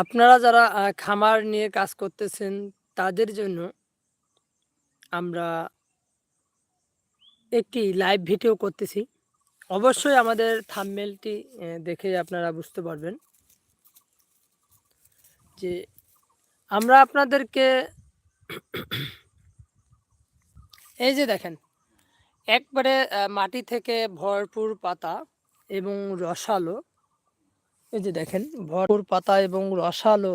আপনারা যারা খামার নিয়ে কাজ করতেছেন তাদের জন্য আমরা একটি লাইভ ভিডিও করতেছি। অবশ্যই আমাদের থাম্বনেইলটি এ দেখে আপনারা বুঝতে পারবেন। যে আমরা আপনাদেরকে এই যে দেখেন, একবারে মাটি থেকে ভরপুর পাতা এবং রসালো এই যে দেখেন ভরপুর পাতা এবং রসালো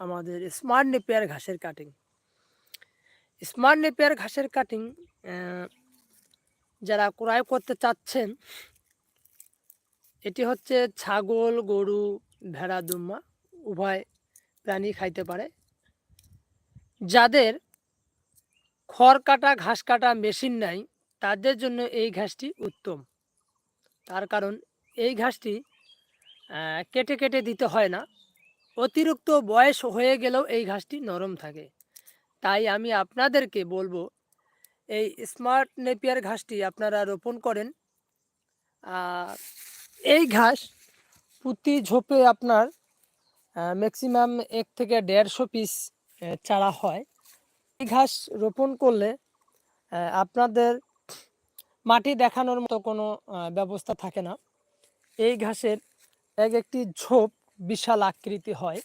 আমাদের স্মার্ট নেপিয়ার ঘাসের কাটিং। স্মার্ট নেপিয়ার ঘাসের কাটিং যারা ক্রয় করতে চাচ্ছেন এটি হচ্ছে ছাগল, গরু, ভেড়া, দুম্মা উভয় প্রাণী খাইতে পারে। যাদের খড় কাটা, ঘাস কাটা মেশিন নাই তাদের জন্য এই ঘাসটি উত্তম। তার কারণ এই ঘাসটি কেটে, কেটে দিতে হয় না। অতিরিক্ত বয়স হয়ে গেলেও এই ঘাসটি নরম থাকে। তাই আমি আপনাদেরকে বলব এই স্মার্ট নেপিয়ার ঘাসটি আপনারা রোপণ করেন। এই ঘাস প্রতি ঝোপে আপনার ম্যাক্সিমাম এক থেকে ১৫০ পিস চারা হয়। এই ঘাস রোপণ করলে আপনাদের মাটি দেখানোর মতো কোনো ব্যবস্থা থাকে না। এই ঘাসের এক একটি ঝোপ বিশাল আকৃতি হয়।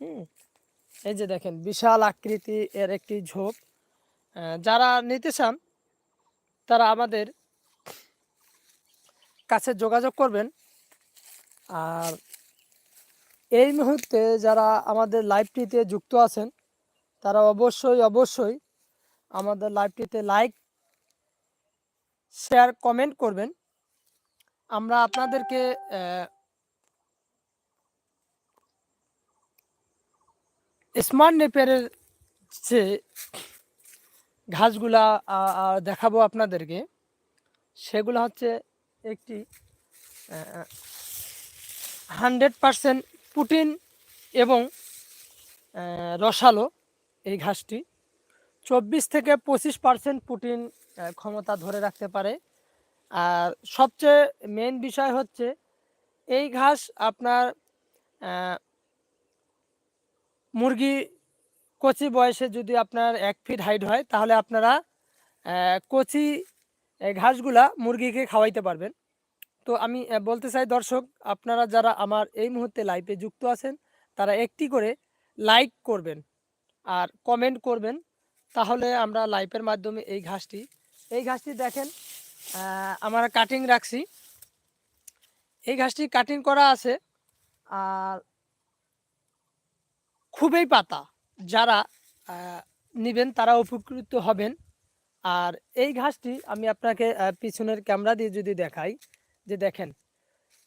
হুম? এই যে দেখেন বিশাল আকৃতি এর একটি ঝোপ। যারা নিতে চান তারা আমাদের কাছে যোগাযোগ করবেন। আর এই মুহূর্তে যারা আমাদের লাইভটিতে যুক্ত আছেন তারা অবশ্যই, অবশ্যই আমাদের লাইভটিতে লাইক শেয়ার, কমেন্ট করবেন। আমরা আপনাদেরকে স্মার্ট নেপিয়ারের যে ঘাসগুলা দেখাবো আপনাদেরকে সেগুলো হচ্ছে একটি অ্যা 100% প্রোটিন এবং রসালো এই ঘাসটি। ২৪ থেকে ২৫% প্রোটিন অ্যা ক্ষমতা ধরে রাখতে পারে। আর সবচেয়ে মেন বিষয় হচ্ছে, এই ঘাস আপনার মুরগি কচি বয়সে যদি আপনার এক ফিট হাইট হয়, তাহলে আপনারা কচি ঘাসগুলা মুরগিকে খাওয়াইতে পারবেন। তো আমি বলতে চাই দর্শক, আপনারা যারা আমার এই মুহূর্তে লাইভে যুক্ত আছেন, তারা একটি করে লাইক করবেন। আর কমেন্ট করবেন। তাহলে আমরা লাইভের মাধ্যমে এই ঘাসটি এই ঘাসটি দেখেন আমরা কাটিং রাখছি। এই ঘাসটি কাটিং করা আছে। আর খুবই পাতা। যারা নিবেন তারা উপকৃত হবেন। আর এই ঘাসটি আমি আপনাকে পিছনের ক্যামেরা দিয়ে যদি দেখাই যে দেখেন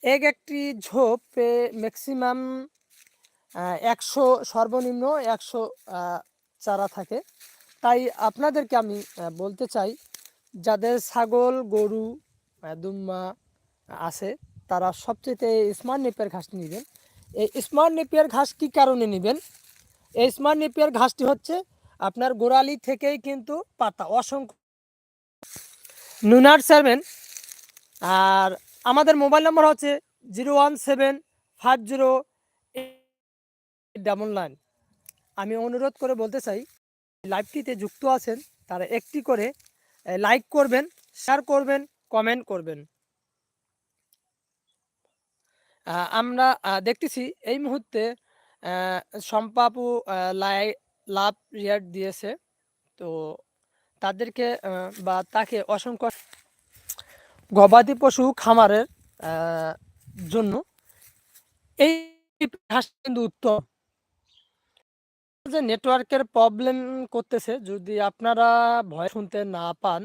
এক একটি ঝোপে ম্যাক্সিমাম একশো সর্বনিম্ন একশো চারা থাকে। তাই আপনাদেরকে আমি বলতে চাই যাদের ছাগল, গরু, দুম্মা আছে তারা সবচাইতে স্মার্ট নেপিয়ার ঘাস নিবেন। এই স্মার্ট নেপিয়ার ঘাস কি কারণে নেবেন? এই স্মার্ট নেপিয়ার ঘাসটি হচ্ছে আপনার গোড়ালি থেকেই কিন্তু পাতা। অসংখ্য নুনার সেভেন আর আমাদের মোবাইল নম্বর হচ্ছে 01750 আমি অনুরোধ করে বলতে চাই লাইভটিতে যুক্ত আছেন তারা একটি করে লাইক করবেন, শেয়ার করবেন, কমেন্ট করবেন। আমরা দেখতেছি এই মুহূর্তে অ্যা শম্পা আপু অ্যা লাই, লাভ রিঅ্যাক্ট দিয়েছে। তো তাদেরকে বা তাকে অসংখ্য গবাদি পশু খামারের জন্য এই কিন্তু উত্তম। যে নেটওয়ার্কের প্রবলেম করতেছে, যদি আপনারা ভয় শুনতে না পান,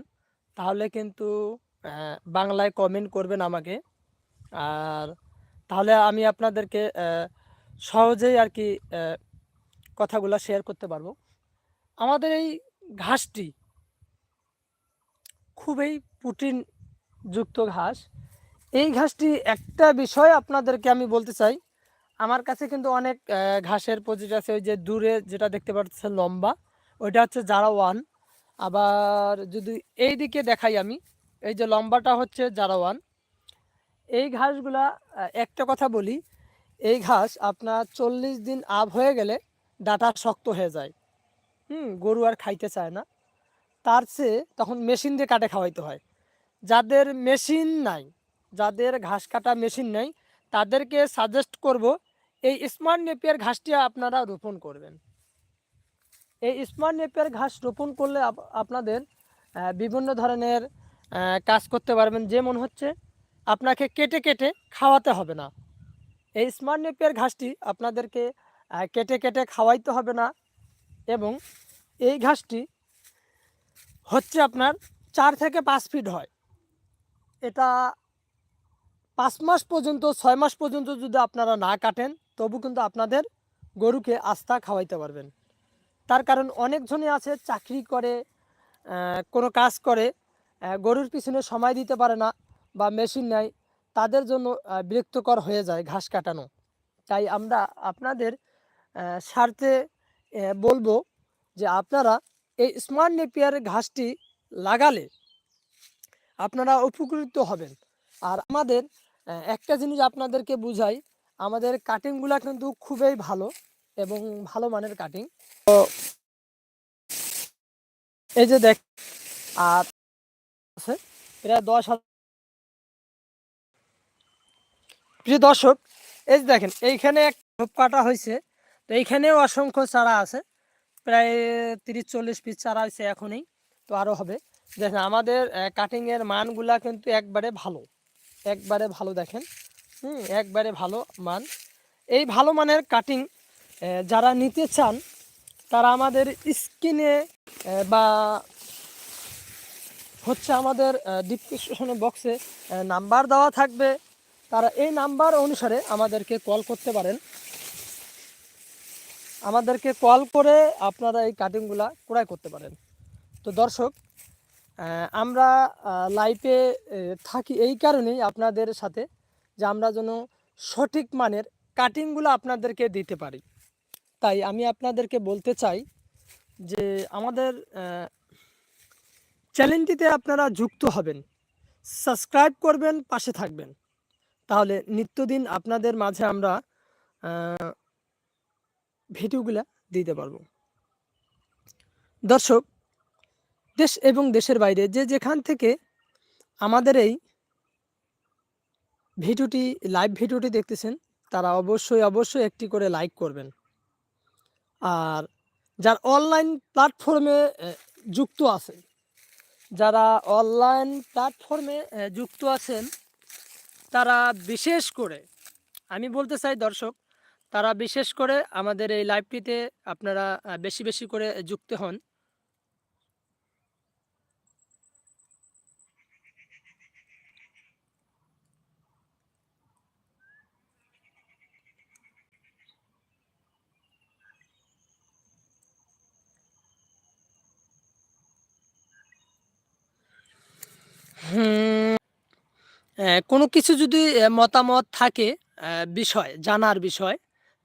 তাহলে কিন্তু বাংলায় কমেন্ট করবেন আমাকে। আর তাহলে আমি আপনাদেরকে সহজেই আর কি কথাগুলো শেয়ার করতে পারব। আমাদের এই ঘাসটি খুবই প্রোটিন যুক্ত ঘাস। এই ঘাসটি একটা বিষয় আপনাদেরকে আমি বলতে চাই। আমার কাছে কিন্তু অনেক ঘাসের প্রজাতি আছে, ওই যে দূরে যেটা দেখতে পাচ্ছেন লম্বা, ওইটা হচ্ছে জারা 1 আবার যদি এই দিকে দেখাই আমি, এই যে লম্বাটা হচ্ছে জারা 1 এই ঘাসগুলা একটা কথা বলি, এই ঘাস আপনার চল্লিশ দিন আপ হয়ে গেলে ডাটা শক্ত হয়ে যায়। হুম, গরু আর খাইতে চায় না। তার চেয়ে তখন মেশিন দিয়ে কাটে খাওয়াইতে হয়। যাদের মেশিন নাই, যাদের ঘাস কাটা মেশিন নাই, তাদেরকে সাজেস্ট করব, এই স্মার্ট নেপিয়ার ঘাসটি আপনারা রোপণ করবেন। এই স্মার্ট নেপিয়ার ঘাস রোপণ করলে আপনাদের বিভিন্ন ধরনের কাজ করতে পারবেন। যেমন হচ্ছে আপনাকে কেটে কেটে খাওয়াতে হবে না। এই স্মার্ট নেপিয়ার ঘাসটি আপনাদেরকে কেটে কেটে খাওয়াইতে হবে না এবং এই ঘাসটি হচ্ছে আপনার চার থেকে পাঁচ ফিট হয়। এটা পাঁচ মাস পর্যন্ত, ছয় মাস পর্যন্ত যদি আপনারা না কাটেন, তবু কিন্তু আপনাদের গরুকে আস্থা খাওয়াইতে পারবেন। তার কারণ অনেকজনই আছে চাকরি করে কোনো কাজ করে গরুর পিছনে সময় দিতে পারে না। বা মেশিন নেয় তাদের জন্য বিরক্তকর হয়ে যায় ঘাস কাটানো। তাই আমরা আপনাদের স্বার্থে বলব যে আপনারা এই স্মার্ট নেপিয়ার ঘাসটি লাগালে আপনারা উপকৃত হবেন। আর আমাদের একটা জিনিস আপনাদেরকে বুঝাই, আমাদের কাটিংগুলা কিন্তু খুবই ভালো এবং ভালো মানের কাটিং তো এই যে দেখ, আর দশ হাজার প্রিয় দর্শক, এই যে দেখেন, এইখানে এক ঝোপ কাটা হয়েছে। তো এইখানেও অসংখ্য চারা আছে। প্রায় তিরিশ, চল্লিশ পিস চারা হয়েছে এখনই। তো আরও হবে। দেখেন, আমাদের কাটিংয়ের মানগুলা কিন্তু একবারে ভালো। একবারে ভালো দেখেন। হুম, একবারে ভালো মান। এই ভালো মানের কাটিং যারা নিতে চান, তারা আমাদের স্ক্রিনে বা হচ্ছে আমাদের ডিসক্রিপশন বক্সে নাম্বার দেওয়া থাকবে। তারা এই নাম্বার অনুসারে আমাদেরকে কল করতে পারেন। আমাদেরকে কল করে আপনারা এই কাটিংগুলা ক্রয় করতে পারেন। তো দর্শক আমরা লাইফে থাকি এই কারণেই আপনাদের সাথে যে আমরা যেন সঠিক মানের কাটিংগুলো আপনাদেরকে দিতে পারি। তাই আমি আপনাদেরকে বলতে চাই যে আমাদের চ্যানেলটিতে আপনারা যুক্ত হবেন সাবস্ক্রাইব করবেন, পাশে থাকবেন। তাহলে নিত্যদিন আপনাদের মাঝে আমরা ভিডিওগুলা দিতে পারব। দর্শক, দেশ এবং দেশের বাইরে যে যেখান থেকে আমাদের এই ভিডিওটি, লাইভ ভিডিওটি দেখতেছেন, তারা অবশ্যই অবশ্যই একটি করে লাইক করবেন। আর যার অনলাইন প্ল্যাটফর্মে যুক্ত আছে যারা অনলাইন প্ল্যাটফর্মে যুক্ত আছেন তারা বিশেষ করে আমি বলতে চাই দর্শক তারা বিশেষ করে আমাদের এই লাইভটিতে আপনারা বেশি বেশি করে যুক্ত হন। হুম, কোনো কিছু যদি মতামত থাকে বিষয়, জানার বিষয়,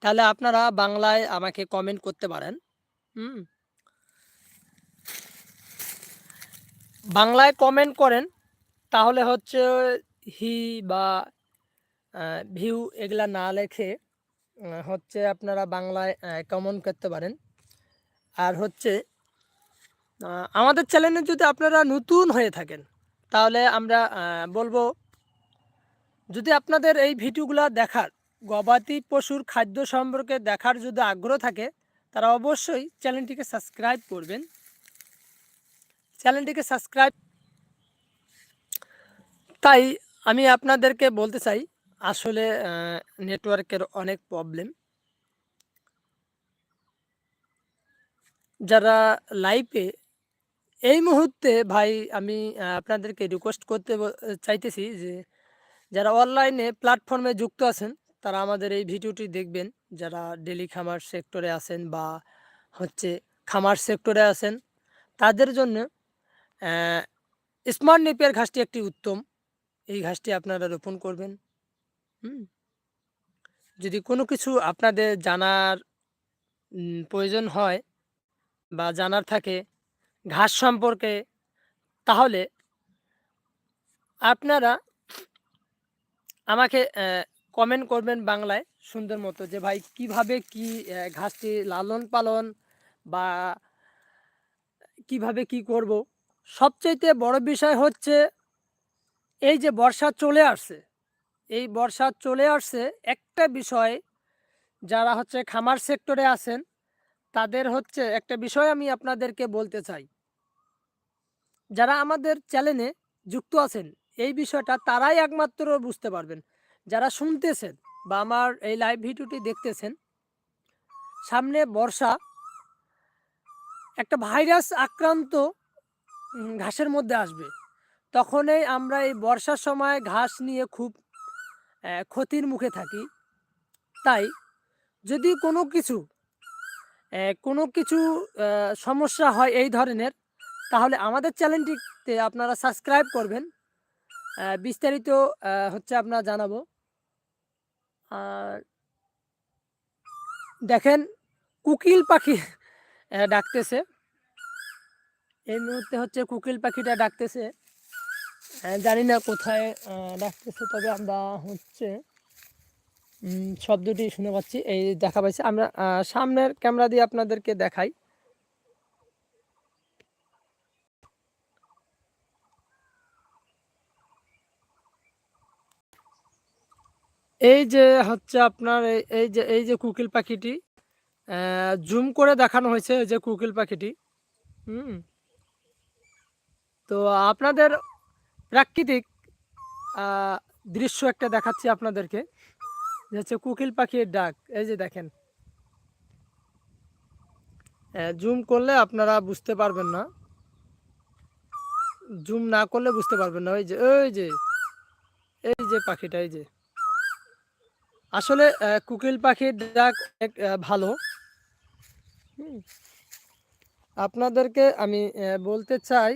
তাহলে আপনারা বাংলায় আমাকে কমেন্ট করতে পারেন। হুম? বাংলায় কমেন্ট করেন, তাহলে হচ্ছে হি বা ভিউ এগুলা না লেখে হচ্ছে আপনারা বাংলায় কমেন্ট করতে পারেন। আর হচ্ছে আমাদের চ্যানেলে যদি আপনারা নতুন হয়ে থাকেন, তাহলে আমরা বলব যদি আপনাদের এই ভিডিওগুলো দেখার, গবাদি পশুর খাদ্য সম্পর্কে দেখার যদি আগ্রহ থাকে, তারা অবশ্যই চ্যানেলটিকে সাবস্ক্রাইব করবেন। চ্যানেলটিকে সাবস্ক্রাইব তাই আমি আপনাদেরকে বলতে চাই, আসলে নেটওয়ার্কের অনেক প্রবলেম। যারা লাইভে এই মুহূর্তে ভাই আমি আপনাদেরকে রিকোয়েস্ট করতে চাইতেছি যে যারা অনলাইনে প্ল্যাটফর্মে যুক্ত আছেন, তারা আমাদের এই ভিডিওটি দেখবেন। যারা ডেলি খামার সেক্টরে আছেন বা হচ্ছে খামার সেক্টরে আছেন, তাদের জন্য স্মার্ট নেপিয়ার ঘাসটি একটি উত্তম। এই ঘাসটি আপনারা রোপণ করবেন। যদি কোনো কিছু আপনাদের জানার প্রয়োজন হয় বা জানার থাকে ঘাস সম্পর্কে, তাহলে আপনারা আমাকে কমেন্ট করবেন বাংলায় সুন্দর মতো যে, ভাই, কীভাবে কি ঘাসটি লালন পালন বা কীভাবে কি করব? সবচাইতে বড় বিষয় হচ্ছে, এই যে বর্ষা চলে আসছে, এই বর্ষা চলে আসছে একটা বিষয় যারা হচ্ছে খামার সেক্টরে আছেন, তাদের হচ্ছে একটা বিষয় আমি আপনাদেরকে বলতে চাই। যারা আমাদের চ্যানেলে যুক্ত আছেন এই বিষয়টা তারাই একমাত্র বুঝতে পারবেন। যারা শুনতেছেন বা আমার এই লাইভ ভিডিওটি দেখতেছেন, সামনে বর্ষা, একটা ভাইরাস আক্রান্ত ঘাসের মধ্যে আসবে। তখনই আমরা এই বর্ষার সময় ঘাস নিয়ে খুব ক্ষতির মুখে থাকি। তাই যদি কোনো কিছু কোনো কিছু সমস্যা হয় এই ধরনের, তাহলে আমাদের চ্যানেলটিতে আপনারা সাবস্ক্রাইব করবেন। বিস্তারিত হচ্ছে আপনার জানাব। আর দেখেন, কুকিল পাখি ডাকতেছে। এই মুহূর্তে হচ্ছে কুকিল পাখিটা ডাকতেছে। জানি না কোথায় ডাকতেছে, তবে আমরা হচ্ছে শব্দটি শুনে পাচ্ছি। এই দেখা পাচ্ছি আমরা সামনের ক্যামেরা দিয়ে আপনাদেরকে দেখাই। এই যে হচ্ছে আপনার এই- যে, এই যে কুকিল পাখিটি জুম করে দেখানো হয়েছে এই যে কুকিল পাখিটি। হুম। তো আপনাদের প্রাকৃতিক দৃশ্য একটা দেখাচ্ছি আপনাদেরকে। যে হচ্ছে কুকিল পাখির ডাক, এই যে দেখেন। জুম করলে আপনারা বুঝতে পারবেন না। জুম না করলে বুঝতে পারবেন না। ওই যে ওই যে, এই যে পাখিটা, এই যে। আসলে কুকিল পাখির ডাক ভালো। আপনাদেরকে আমি বলতে চাই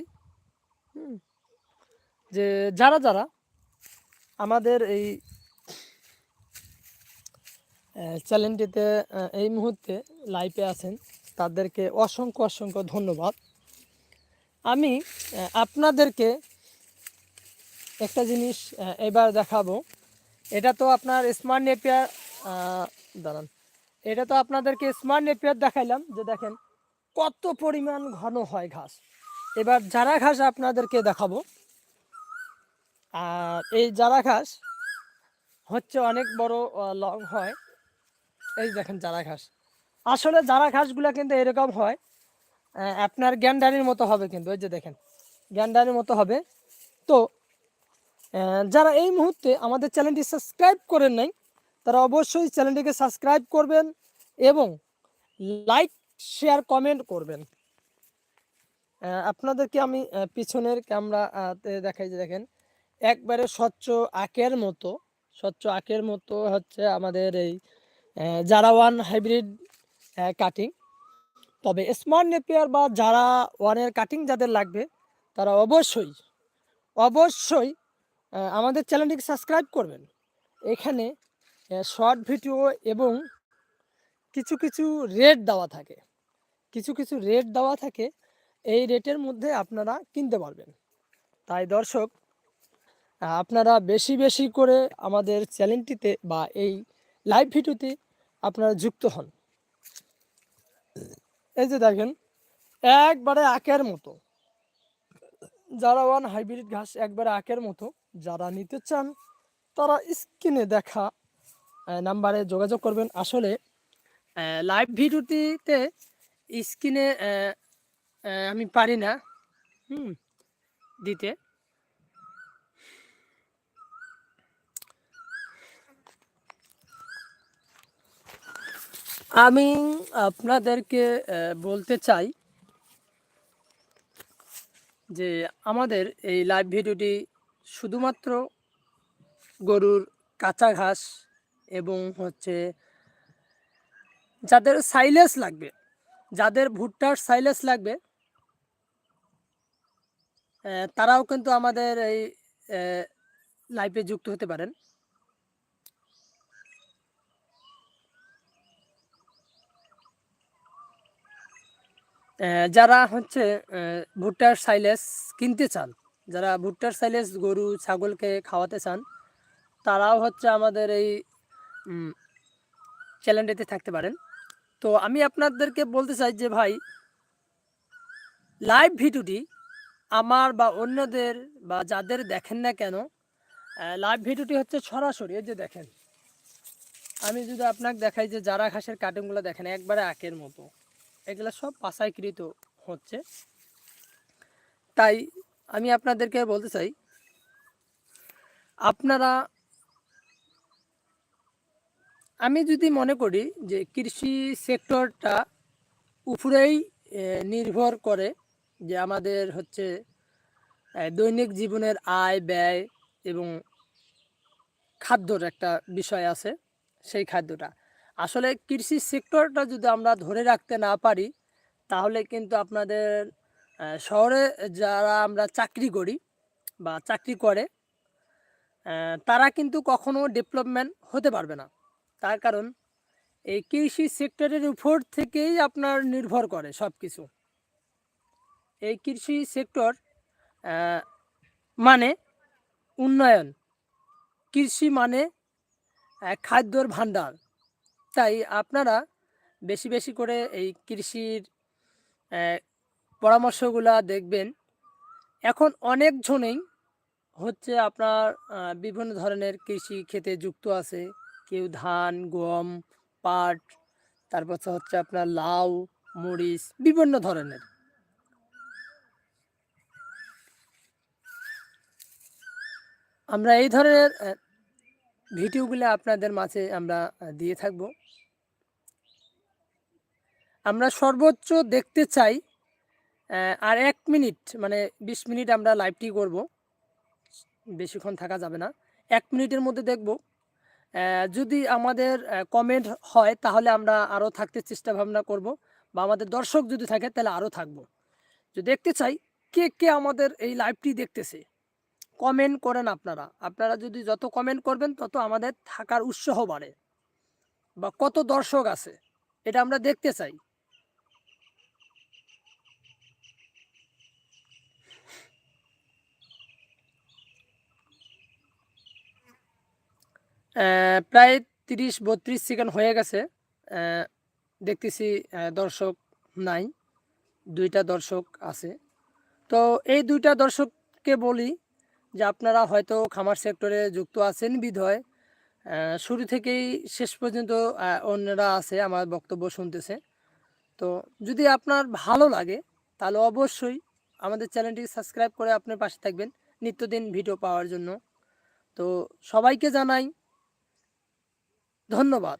যে যারা যারা আমাদের এই চ্যানেলটিতে এই মুহূর্তে লাইভে আছেন, তাদেরকে অসংখ্য অসংখ্য ধন্যবাদ। আমি আপনাদেরকে একটা জিনিস এবার দেখাবো। এটা তো আপনার স্মার্ট নেপিয়ার দাঁড়ান। এটা তো আপনাদেরকে স্মার্ট নেপিয়ার দেখাইলাম যে দেখেন কত পরিমাণ ঘন হয় ঘাস। এবার যারা ঘাস আপনাদেরকে দেখাবো, আর এই যারা ঘাস হচ্ছে অনেক বড় লং হয়। এই দেখেন যারা ঘাস। আসলে যারা ঘাসগুলো কিন্তু এরকম হয় আপনার গ্যান্ডারির মতো হবে কিন্তু ওই যে দেখেন, গ্যান্ডারির মতো হবে। তো যারা এই মুহূর্তে আমাদের চ্যানেলটি সাবস্ক্রাইব করেন নাই, তারা অবশ্যই চ্যানেলটিকে সাবস্ক্রাইব করবেন এবং লাইক, শেয়ার, কমেন্ট করবেন। আপনাদেরকে আমি পিছনের ক্যামেরা দেখাই যে দেখেন, একবারে স্বচ্ছ আঁকের মতো, স্বচ্ছ আঁকের মতো হচ্ছে আমাদের এই জারা ওয়ান হাইব্রিড কাটিং। তবে স্মার্ট নেপিয়ার বা যারা ওয়ানের কাটিং যাদের লাগবে, তারা অবশ্যই অবশ্যই আমাদের চ্যানেলটিকে সাবস্ক্রাইব করবেন। এখানে শর্ট ভিডিও এবং কিছু কিছু রেট দেওয়া থাকে। কিছু কিছু রেট দেওয়া থাকে। এই রেটের মধ্যে আপনারা কিনতে পারবেন। তাই দর্শক, আপনারা বেশি বেশি করে আমাদের চ্যানেলটিতে বা এই লাইভ ভিডিওতে আপনারা যুক্ত হন। এই যে দেখেন, একবারে আঁকের মতো। যারা ওয়ান হাইব্রিড ঘাস, একবারে আঁকের মতো। যারা নিতে চান, তারা স্ক্রিনে দেখা নাম্বারে যোগাযোগ করবেন। আসলে লাইভ ভিডিওটিতে স্ক্রিনে আমি পারি না, হুম, দিতে। আমি আপনাদেরকে বলতে চাই যে আমাদের এই লাইভ ভিডিওটি শুধুমাত্র গরুর কাঁচা ঘাস এবং হচ্ছে যাদের সাইলেস লাগবে, যাদের ভুট্টার সাইলেস লাগবে তারাও কিন্তু আমাদের এই লাইফে যুক্ত হতে পারেন। যারা হচ্ছে ভুট্টার সাইলেস কিনতে চান যারা ভুট্টার সাইলেস গরু, ছাগলকে খাওয়াতে চান, তারাও হচ্ছে আমাদের এই চ্যানেলটিতে থাকতে পারেন। তো আমি আপনাদেরকে বলতে চাই যে ভাই লাইভ ভিডিওটি আমার বা অন্যদের বা যাদের দেখেন না কেন লাইভ ভিডিওটি হচ্ছে সরাসরি এই যে দেখেন। আমি যদি আপনাকে দেখাই যে যারা ঘাসের কাটিংগুলো দেখেন, একবারে আঁকের মতো, এগুলো সব পাশাইকৃত হচ্ছে। তাই আমি আপনাদেরকে বলতে চাই, আপনারা, আমি যদি মনে করি যে কৃষি সেক্টরটা উপরেই নির্ভর করে যে আমাদের হচ্ছে দৈনিক জীবনের আয়, ব্যয় এবং খাদ্যর একটা বিষয় আছে সেই খাদ্যটা। আসলে কৃষি সেক্টরটা যদি আমরা ধরে রাখতে না পারি, তাহলে কিন্তু আপনাদের শহরে যারা আমরা চাকরি করি বা চাকরি করে তারা কিন্তু কখনো ডেভেলপমেন্ট হতে পারবে না। তার কারণ, এই কৃষি সেক্টরের উপর থেকেই আপনার নির্ভর করে সব কিছু এই কৃষি সেক্টর মানে উন্নয়ন। কৃষি মানে খাদ্যর ভাণ্ডার। তাই আপনারা বেশি বেশি করে এই কৃষির পরামর্শগুলা দেখবেন। এখন অনেকজনেই হচ্ছে আপনার বিভিন্ন ধরনের কৃষি ক্ষেতে যুক্ত আছে। কেউ ধান, গম, পাট, তারপর হচ্ছে আপনার লাউ, মরিচ, বিভিন্ন ধরনের। আমরা এই ধরনের ভিডিওগুলো আপনাদের মাঝে আমরা দিয়ে থাকব। আমরা সর্বোচ্চ দেখতে চাই আর এক মিনিট মানে বিশ মিনিট আমরা লাইভটি করব। বেশিক্ষণ থাকা যাবে না। এক মিনিটের মধ্যে দেখব। যদি আমাদের কমেন্ট হয়, তাহলে আমরা আরও থাকতে চেষ্টা ভাবনা করব। বা আমাদের দর্শক যদি থাকে, তাহলে আরও থাকব। যদি দেখতে চাই, কে কে আমাদের এই লাইভটি দেখতেছে। কমেন্ট করেন আপনারা। আপনারা যদি যত কমেন্ট করবেন, তত আমাদের থাকার উৎসাহ বাড়ে। বা কত দর্শক আছে, এটা আমরা দেখতে চাই। প্রায় তিরিশ বত্রিশ সেকেন্ড হয়ে গেছে। দেখতেছি দর্শক নাই, দুইটা দর্শক আছে। তো এই দুইটা দর্শককে বলি যে আপনারা হয়তো খামার সেক্টরে যুক্ত আছেন, বিধয়। শুরু থেকেই শেষ পর্যন্ত অন্যরা আছে, আমার বক্তব্য শুনতেছে। তো যদি আপনার ভালো লাগে, তাহলে অবশ্যই আমাদের চ্যানেলটি সাবস্ক্রাইব করে আপনার পাশে থাকবেন, নিত্যদিন ভিডিও পাওয়ার জন্য। তো সবাইকে জানাই ধন্যবাদ।